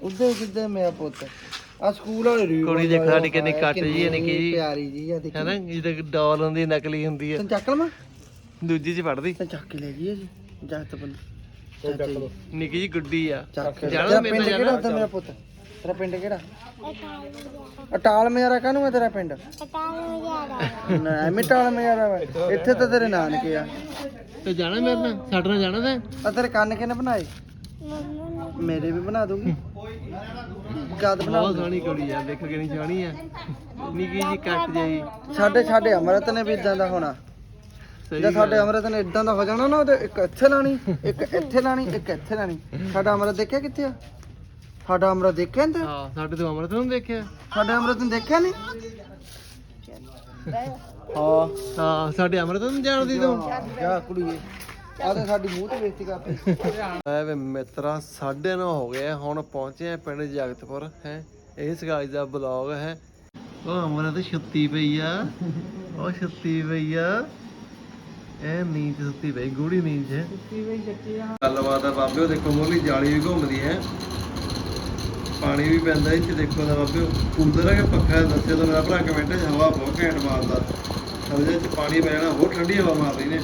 ਉੱਧਰ ਕਿੱਧਰ ਮੇਰਾ ਪੁੱਤ। ਆ ਸਕੂਲ ਵਾਲੇ ਰੀ ਕੁੜੀ ਦੇਖੋ ਸਾਡੀ ਕਿੰਨੀ ਕੱਟ ਜੀ ਹੈ ਨਿੱਕੀ ਜੀ ਪਿਆਰੀ ਜੀ ਆ ਦੇਖੀ। ਹੈਨਾ ਜਿਹਦੇ ਡਾਲ ਹੁੰਦੀ ਨਕਲੀ ਹੁੰਦੀ ਹੈ ਤੈਨੂੰ ਚੱਕ ਲਵਾਂ? ਦੂਜੀ ਚ ਪੜਦੀ ਤੈਨੂੰ ਚੱਕ ਕੇ ਲੈ ਜੀ। ਜੀ ਜਗਤ ਬੰਦ। ਨਿੱਕੀ ਜੀ ਗੁੱਡੀ ਆ। ਚੱਕ ਜਾਣਾ ਮੇਰੇ ਨਾਲ ਜਾਣਾ? ਹੁੰਦਾ ਮੇਰਾ ਪੁੱਤ? ਤੇਰਾ ਪਿੰਡ ਕਿਹੜਾ? ਅਟਾਲ ਮੇਰਾ ਕਾਹਨੂੰ ਹੈ ਤੇਰਾ ਪਿੰਡ? ਨਾ ਐਵੇਂ ਟਾਲ ਮੇਰਾ ਵਾ। ਇੱਥੇ ਤਾਂ ਤੇਰੇ ਨਾਨਕੇ ਆ। ਤੇ ਜਾਣਾ ਮੇਰੇ ਨਾਲ? ਸਾਡੇ ਨਾਲ ਜਾਣਾ ਤੇ ਆ ਤੇਰੇ ਕੰਨ ਕਿਹਨੇ ਬਣਾਏ? ਮੇਰੇ ਵੀ ਬਣਾ ਦੂੰਗੀ। ਕਦ ਬਹੁਤ ਬਣਾਉਂਗਾ ਸੋਹਣੀ ਕੁੜੀ ਆ ਦੇਖ ਕਿੰਨੀ ਸੋਹਣੀ ਆ। ਨਿੱਕੀ ਜੀ ਕੱਟ ਜਾਈ ਸਾਡੇ ਸਾਡੇ ਅਮਰਤ ਨੇ ਵੀ ਇਦਾਂ ਦਾ ਹੋਣਾ। ਸਹੀ ਜੇ ਸਾਡੇ ਅਮਰਤ ਨੇ ਇਦਾਂ ਦਾ ਹੋ ਜਾਣਾ ਨਾ ਉਹਦੇ ਇੱਕ ਇੱਥੇ ਲਾਣੀ ਇੱਕ ਇੱਥੇ ਲਾਣੀ ਇੱਕ ਇੱਥੇ ਲਾਣੀ। ਸਾਡਾ ਅਮਰਤ ਦੇਖਿਆ ਕਿੱਥੇ ਆ? ਸਾਡਾ ਅਮਰਤ ਦੇਖਿਆ ਨੀ ਤੈਂ? ਹਾਂ ਸਾਡੇ ਤੋਂ ਅਮਰਤ ਨੂੰ ਦੇਖਿਆ। ਸਾਡਾ ਅਮਰਤ ਨੂੰ ਦੇਖਿਆ ਨਹੀਂ? ਹਾਂ ਹਾਂ ਸਾਡੇ ਅਮਰਤ ਨੂੰ ਜਾਣਦੀ ਤੂੰ? ਜਾ ਕੁੜੀਏ। ਆ ਤੇ ਸਾਡੀ ਮੂੰਹ ਤੇ ਬੇਇੱਜ਼ਤੀ ਕਰਦੀ ਐ ਵੇ ਮਿੱਤਰਾ 9:30 ਹੋ ਗਏ ਹੁਣ ਪਹੁੰਚੇ ਆ ਪਿੰਡ ਜਗਤਪੁਰ ਹੈ। ਇਹ ਸਗਾਜ ਦਾ ਬਲੌਗ ਹੈ। ਉਹ ਅਮਰਤ ਛੁੱਤੀ ਪਈ ਆ। ਉਹ ਛੁੱਤੀ ਪਈ ਆ। ਇਹ ਨੀਂਦ ਸੁੱਤੀ ਪਈ ਗੂੜੀ ਨੀਂਦ 'ਚ। ਗੱਲਬਾਤ ਆ ਬਾਬੇ ਉਹ ਦੇਖੋ ਮੋਲੀ ਜਾਲੀ ਵੀ ਘੁੰਮਦੀ ਹੈ। ਪਾਣੀ ਵੀ ਪੈਂਦਾ ਇੱਥੇ ਦੇਖੋ ਨਾ ਬਾਬੇ ਕੂਲਰ ਹੈ ਕਿ ਪੱਖਾ ਹੈ, ਦੱਸਿਓ ਤਾਂ ਮੇਰਾ ਭਰਾ ਕਮੈਂਟ 'ਚ ਹਵਾ ਬਹੁਤ ਘੈਂਟ ਮਾਰਦਾ। ਸਮਝੇ ਚ ਪਾਣੀ ਪੈ ਜਾਣਾ ਹੋਰ ਠੰਡੀ ਹਵਾ ਮਾਰਦੀ ਨੇ।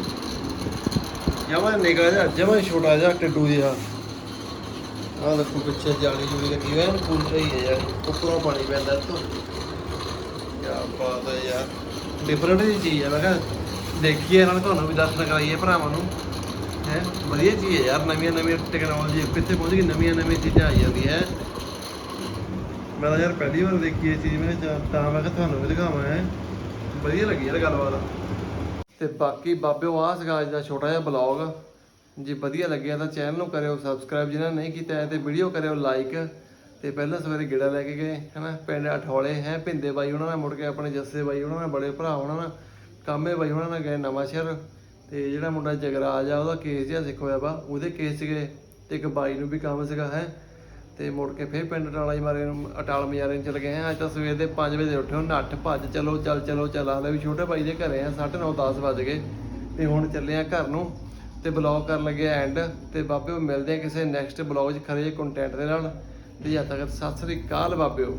ਜਮਾ ਨਿਕਾ ਜਾ ਜਮਾ ਛੋਟਾ ਜਿਹਾ ਟਿੱਡੂ ਜਿਹਾ। ਆਹ ਦੇਖੋ ਪਿੱਛੇ ਜਾਲੀ ਜੁਲੀ ਲੱਗੀ ਹੋਈ ਹੈ ਨਾ ਕੂਲਰ ਹੀ ਹੈ ਯਾਰ ਉੱਪਰੋਂ ਪਾਣੀ ਪੈਂਦਾ ਇੱਥੋਂ। ਕੀ ਬਾਤ ਹੈ ਯਾਰ। ਡਿਫਰੈਂਟ ਜਿਹੀ ਚੀਜ਼ ਹੈ ਮੈਂ ਕਿਹਾ ਦੇਖੀਏ ਇਹਨਾਂ ਨੇ ਤੁਹਾਨੂੰ ਵੀ ਦਰਸ਼ਨ ਕਰਾਈਏ ਭਰਾਵਾਂ ਨੂੰ। ਹੈ, ਵਧੀਆ ਚੀਜ਼ ਹੈ ਯਾਰ, ਨਵੀਆਂ ਨਵੀਆਂ ਟੈਕਨੋਲੋਜੀ ਕਿੱਥੇ ਪਹੁੰਚ ਗਈ, ਨਵੀਆਂ ਨਵੀਆਂ ਚੀਜ਼ਾਂ ਆਈ ਜਾਂਦੀਆਂ। ਹੈ ਮੈਂ ਤਾਂ ਯਾਰ ਪਹਿਲੀ ਵਾਰ ਦੇਖੀ ਇਹ ਚੀਜ਼, ਮੈਂ ਕਿਹਾ ਤਾਂ ਮੈਂ ਕਿਹਾ ਤੁਹਾਨੂੰ ਵੀ ਦਿਖਾਵਾਂ, ਹੈ। ਵਧੀਆ ਲੱਗੀ ਯਾਰ ਗੱਲਬਾਤ। ਤੇ ਬਾਕੀ ਬਾਬਿਓ ਆਹ ਸੀਗਾ ਅੱਜ ਦਾ ਛੋਟਾ ਜਿਹਾ ਬਲੌਗ ਜੇ ਵਧੀਆ ਲੱਗਿਆ ਤਾਂ ਚੈਨਲ ਨੂੰ ਕਰਿਓ ਸਬਸਕ੍ਰਾਈਬ ਜਿਹਨਾਂ ਨੇ ਨਹੀਂ ਕੀਤਾ ਹੈ ਤੇ ਵੀਡੀਓ ਕਰਿਓ ਲਾਈਕ ਤੇ ਪਹਿਲਾਂ ਸਵੇਰੇ ਗੇੜਾ ਲੈ ਕੇ ਗਏ, ਹਨਾ? ਪਿੰਡ ਅਠੌਲੇ, ਹੈ? ਭਿੰਦੇ ਬਾਈ ਉਹਨਾਂ ਨਾਲ ਮੁੜ ਕੇ, ਆਪਣੇ ਜੱਸੇ ਬਾਈ ਉਹਨਾਂ ਨਾਲ, ਬੜੇ ਭਰਾ ਉਹਨਾਂ ਨਾਲ, ਕਾਮੇ ਬਾਈ ਉਹਨਾਂ ਨਾਲ ਗਏ ਨਵਾਂ ਸ਼ਹਿਰ। ਤੇ ਜਿਹੜਾ ਮੁੰਡਾ ਜਗਰਾਜ ਆ, ਉਹਦਾ ਕੇਸ ਜਿਹਾ ਸਿੱਖ ਹੋਇਆ ਵਾ। ਉਹਦੇ ਕੇਸ ਸੀਗੇ, ਤੇ ਇੱਕ ਬਾਈ ਨੂੰ ਵੀ ਕੰਮ ਸੀਗਾ, ਹੈ? ਤੇ ਮੁੜ ਕੇ ਫੇਰ ਪਿੰਡ ਟਾਲਾ ਜੀ ਮਾਰੇ ਨੂੰ ਅਟਾਲ ਮਜਾਰੇ ਨੂੰ ਚਲੇ ਗਏ ਹਾਂ। ਅੱਜ ਤਾਂ ਸਵੇਰ ਦੇ 5 ਵਜੇ ਉੱਠੇ ਹੁਣ ਨੱਠ, ਭੱਜ, ਚਲੋ, ਚੱਲ ਚਲੋ, ਚੱਲ। ਆਲੇ ਵੀ ਛੋਟੇ ਭਾਈ ਦੇ ਘਰੇ ਆ 9:30 10 ਵਜ ਗਏ। ਤੇ ਹੁਣ ਚੱਲੇ ਆ ਘਰ ਨੂੰ ਤੇ ਬਲੌਗ ਕਰਨ ਲੱਗੇ ਐਂਡ ਤੇ ਬਾਬਿਓ ਮਿਲਦੇ ਆ ਕਿਸੇ ਨੈਕਸਟ ਬਲੌਗ 'ਚ ਖਰੇ ਕੰਟੈਂਟ ਦੇ ਨਾਲ। ਤੇ ਜਦ ਤੱਕ ਸਤਿ ਸ੍ਰੀ ਅਕਾਲ ਬਾਬਿਓ।